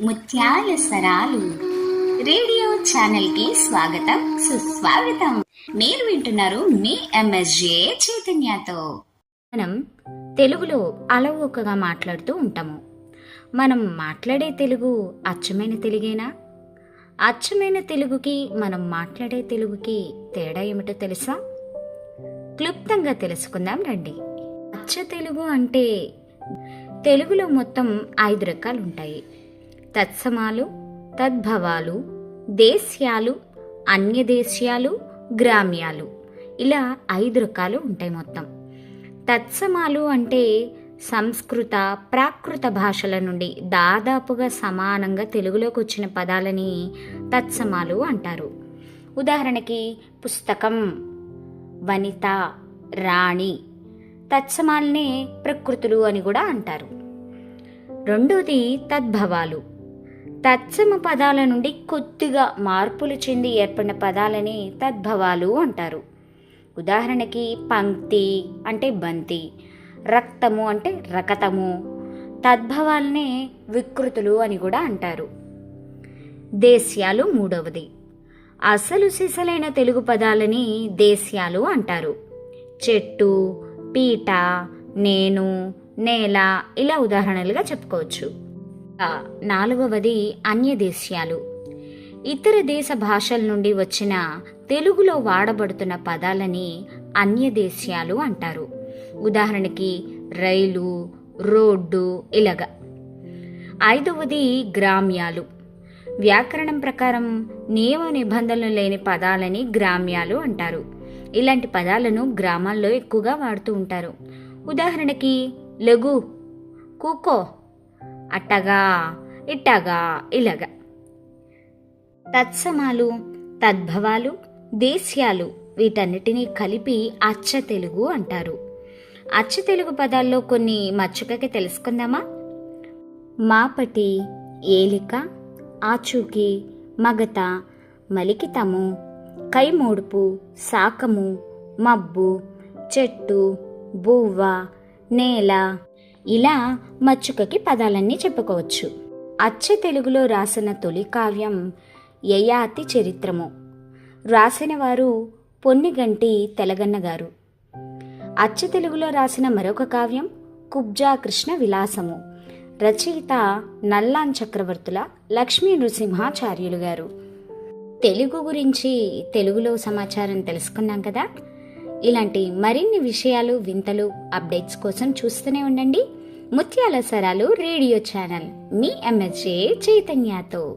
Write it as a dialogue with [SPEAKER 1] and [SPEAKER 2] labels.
[SPEAKER 1] ముత్యాల సరాలు రేడియో ఛానల్కి స్వాగతం సుస్వాగతం. మీరు వింటున్నారు మీ ఎంఎస్జే చైతన్యతో.
[SPEAKER 2] మనం తెలుగులో అలవోకగా మాట్లాడుతూ ఉంటాము. మనం మాట్లాడే తెలుగు అచ్చమైన తెలుగేనా? అచ్చమైన తెలుగుకి మనం మాట్లాడే తెలుగుకి తేడా ఏమిటో తెలుసా? క్లుప్తంగా తెలుసుకుందాం రండి. అచ్చ తెలుగు అంటే తెలుగులో మొత్తం ఐదు రకాలు ఉంటాయి తత్సమాలు తద్భవాలు దేశ్యాలు అన్యదేశ్యాలు గ్రామ్యాలు. ఇలా ఐదు రకాలు ఉంటాయి మొత్తం. తత్సమాలు అంటే సంస్కృత ప్రాకృత భాషల నుండి దాదాపుగా సమానంగా తెలుగులోకి వచ్చిన పదాలని తత్సమాలు అంటారు. ఉదాహరణకి పుస్తకం వనిత రాణి తత్సమాలనే ప్రకృతులు అని కూడా అంటారు. రెండోది తద్భవాలు. తత్సమ పదాల నుండి కొద్దిగా మార్పులు చెంది ఏర్పడిన పదాలని తద్భవాలు అంటారు. ఉదాహరణకి పంక్తి అంటే బంతి రక్తము అంటే రకతము తద్భవాలనే వికృతులు అని కూడా అంటారు. దేశ్యాలు మూడవది. అసలు సిసలైన తెలుగు పదాలని దేశ్యాలు అంటారు. చెట్టు పీట నేను నేల ఇలా ఉదాహరణలుగా చెప్పుకోవచ్చు. నాలుగవది అన్యదేశ్యాలు. ఇతర దేశ భాషల నుండి వచ్చిన తెలుగులో వాడబడుతున్న పదాలని అన్యదేశ్యాలు అంటారు. ఉదాహరణకి రైలు రోడ్డు ఇలాగా. ఐదవది గ్రామ్యాలు. వ్యాకరణం ప్రకారం నియమ నిబంధనలు లేని పదాలని గ్రామ్యాలు అంటారు. ఇలాంటి పదాలను గ్రామాల్లో ఎక్కువగా వాడుతూ ఉంటారు. ఉదాహరణకి లఘు కూకో అట్టగా ఇట్టగా ఇలాగా. తత్సమాలు తద్భవాలు దేశ్యాలు వీటన్నిటినీ కలిపి అచ్చ తెలుగు అంటారు. అచ్చ తెలుగు పదాల్లో కొన్ని మచ్చుకకి తెలుసుకుందామా? మాపటి ఏలిక ఆచూకి మగత మలికితము కైమూడుపు శాకము మబ్బు చెట్టు బువ్వ నేల. ఇలా మచ్చుకకి పదాలన్నీ చెప్పుకోవచ్చు. అచ్చ తెలుగులో రాసిన తొలి కావ్యం యయాతి చరిత్రము. రాసినవారు పొన్నిగంటి తెలగన్న గారు. అచ్చ తెలుగులో రాసిన మరొక కావ్యం కుబ్జా కృష్ణ విలాసము. రచయిత నల్లాన్ చక్రవర్తుల లక్ష్మీ నృసింహాచార్యులు గారు. తెలుగు గురించి తెలుగులో సమాచారం తెలుసుకున్నాం కదా? ఇలాంటి మరిన్ని విషయాలు వింతలు అప్డేట్స్ కోసం చూస్తూనే ఉండండి. Muthyala Saralu radio channel. మీ ఎంఎస్జే చైతన్యతో.